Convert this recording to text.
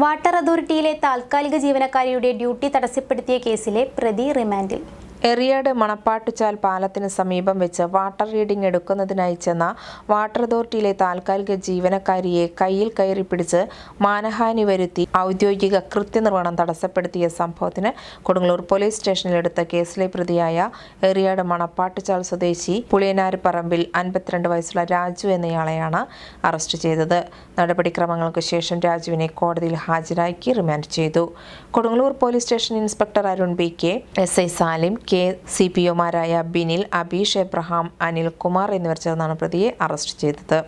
Water അതോറിറ്റിയിലെ താൽക്കാലിക ജീവനക്കാരിയുടെ duty തടസ്സപ്പെടുത്തിയ കേസിലെ പ്രതി റിമാൻഡിൽ. എറിയാട് മണപ്പാട്ടുചാൽ പാലത്തിന് സമീപം വെച്ച് വാട്ടർ റീഡിംഗ് എടുക്കുന്നതിനായി ചെന്ന വാട്ടർ അതോറിറ്റിയിലെ താൽക്കാലിക ജീവനക്കാരിയെ കയ്യിൽ കയറി പിടിച്ച് മാനഹാനി വരുത്തി ഔദ്യോഗിക കൃത്യനിർവഹണം തടസ്സപ്പെടുത്തിയ സംഭവത്തിന് കൊടുങ്ങല്ലൂർ പോലീസ് സ്റ്റേഷനിലെടുത്ത കേസിലെ പ്രതിയായ എറിയാട് മണപ്പാട്ടുചാൽ സ്വദേശി പുളിയനാരിപ്പറമ്പിൽ അൻപത്തിരണ്ട് വയസ്സുള്ള രാജു എന്നയാളെയാണ് അറസ്റ്റ് ചെയ്തത്. നടപടിക്രമങ്ങൾക്ക് ശേഷം രാജുവിനെ കോടതിയിൽ ഹാജരാക്കി റിമാൻഡ് ചെയ്തു. Kodungallur police station inspector Arun B K S I Salim K C P ഒമാരായ Binil Abeesh Abraham Anilkumar എന്നിവർ ചേർന്നാണ് പ്രതിയെ അറസ്റ്റ് ചെയ്തത്.